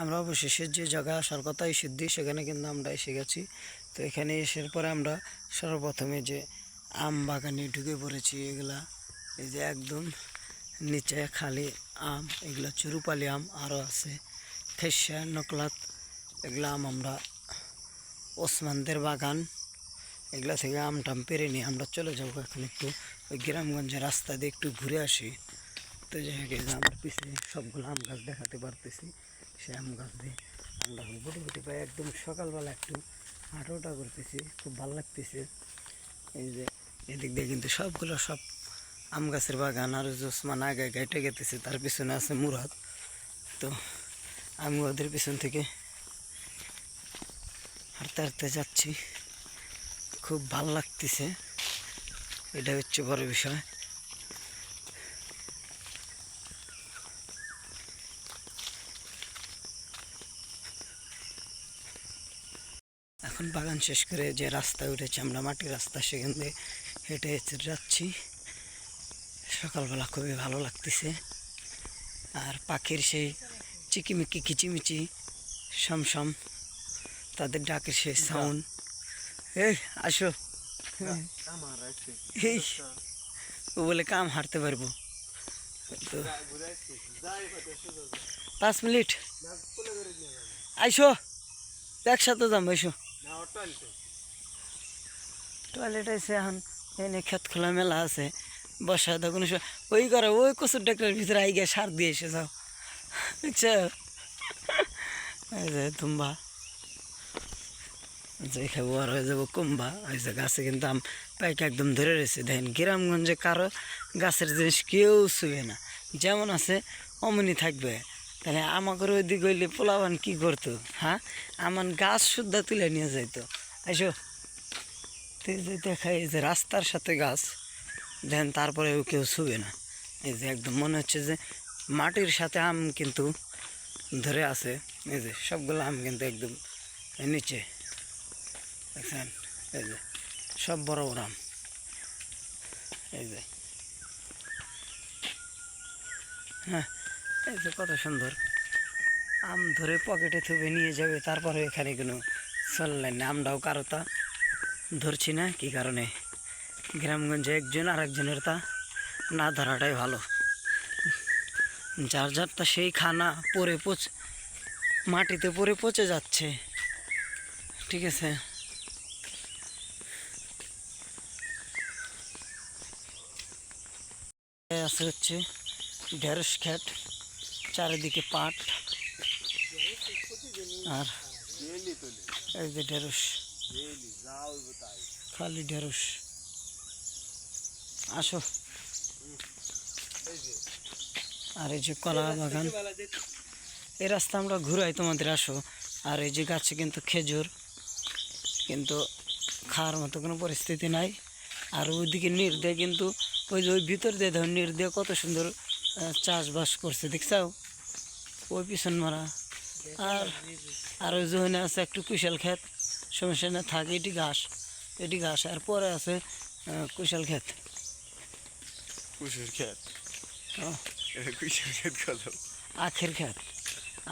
আমরা অবশেষে যে জায়গা আসার সিদ্ধি, সেখানে কিন্তু আমরা এসে গেছি। তো এখানে এসার পরে আমরা সর্বপ্রথমে যে আম বাগানে ঢুকে পড়েছি, এগুলা এই যে একদম নিচে খালি আম, এগুলা চুরুপালি আম আরও আছে খেসা নকলাত, এগুলা আম আমরা ওসমানদের বাগান, এগুলা থেকে আম টাম পেরে নিয়ে আমরা চলে যাব এখন একটু ওই গ্রামগঞ্জের রাস্তা দিয়ে একটু ঘুরে আসি। তো যাই হোক আমার পিছনে সবগুলো আম গাছ দেখাতে পারতেছি। সে আম গাছ দিয়ে। আমরা গুটি গুটি পাই একদম সকালবেলা একটু হাঁটোটা করতেছি, খুব ভালো লাগতেছে। এই যে, এদিক দিয়ে কিন্তু সবগুলো সব আম গাছের বাগান, আর জোসমান আগে গাইটে গেতেছে, তার পিছনে আছে মুরাদ। তো আমি ওদের পিছন থেকে হাঁটতে হাঁটতে যাচ্ছি। খুব ভালো লাগতেছে। এটা হচ্ছে বড় বিষয়। এখন বাগান শেষ করে যে রাস্তায় উঠেছি আমরা মাটির রাস্তা সেখান দিয়ে হেঁটে হেঁটে যাচ্ছি। সকালবেলা খুবই ভালো লাগতেছে। আর পাখির সেই চিকিমিকি কিচিমিচি সমসম তাদের ডাকের সেই সাউন্ড এই আসো। এই ও বলে কাম হারতে পারব। তো পাঁচ মিনিট। আইসো একসাথে যাম আইসো। টয়লেট? আছে এখন, এনে ক্ষেত খোলা মেলা আছে, বসা তখন ওই করে ওই কচুর ডাক্তার ভিতরে আই গিয়ে সার দিয়ে এসে যাও। বুঝছ? তুম্বা যে খাব আর হয়ে যাব কুম্বা। ওই যে গাছে কিন্তু আম পাইকে একদম ধরে রয়েছে। দেখেন, গ্রামগঞ্জে কারও গাছের জিনিস কেউ শুয়ে না। যেমন আছে, অমনি থাকবে। তাহলে আমাকে ওই দিকে হইলে পোলাবান কী করতো হ্যাঁ? আমার গাছ শুদ্ধা তুলে নিয়ে যাইতো। আইসো তো এই যে রাস্তার সাথে গাছ দেখেন তারপরেও কেউ শুবে না। এই যে একদম মনে হচ্ছে যে মাটির সাথে আম কিন্তু ধরে আছে, এই যে সবগুলো আম কিন্তু একদম নিচে। দেখছেন? এই যে সব বড় বড় আম। এই যে। হ্যাঁ এই যে কত সুন্দর। আম ধরে পকেটে থুবে, নিয়ে যাবে, তারপরে এখানে কোনো চললেন না আমরাও কারও তা ধরছি না, কি কারণে? গ্রামগঞ্জে একজন আর একজনের তা না ধরাটাই ভালো। যার যার তা সেই খানা পরে পচ, মাটিতে পরে পচে যাচ্ছে। ঠিক আছে? আছে হচ্ছে ঢেঁড়স খেট চারিদিকে পাট। আর এই যে ঢেঁড়স। খালি ঢেঁড়স। আসো। আর এই যে কলা বাগান। এই রাস্তা আমরা ঘুরাই তোমাদের, আসো। আর এই যে গাছে কিন্তু খেজুর, কিন্তু খাওয়ার মতো কোনো পরিস্থিতি নাই। আর ওইদিকে নির কিন্তু ওই যে ওই ভিতর দিয়ে ধর, নির দিয়ে কত সুন্দর চাষবাস করছে, দেখছাও? ওই পিছন মারা। আর আর ওই জোহনে আছে একটু কুশাল ক্ষেত। সমস্যা না থাকে এটি ঘাস এটি ঘাস। আর পরে আছে কুশাল ক্ষেত। কুশের ক্ষেত? কুশের ক্ষেত কত? আখের ক্ষেত।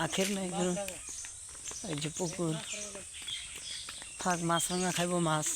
আখের নাই এই যে পুকুর। থাক মাছ রাঙা খাইব মাছ।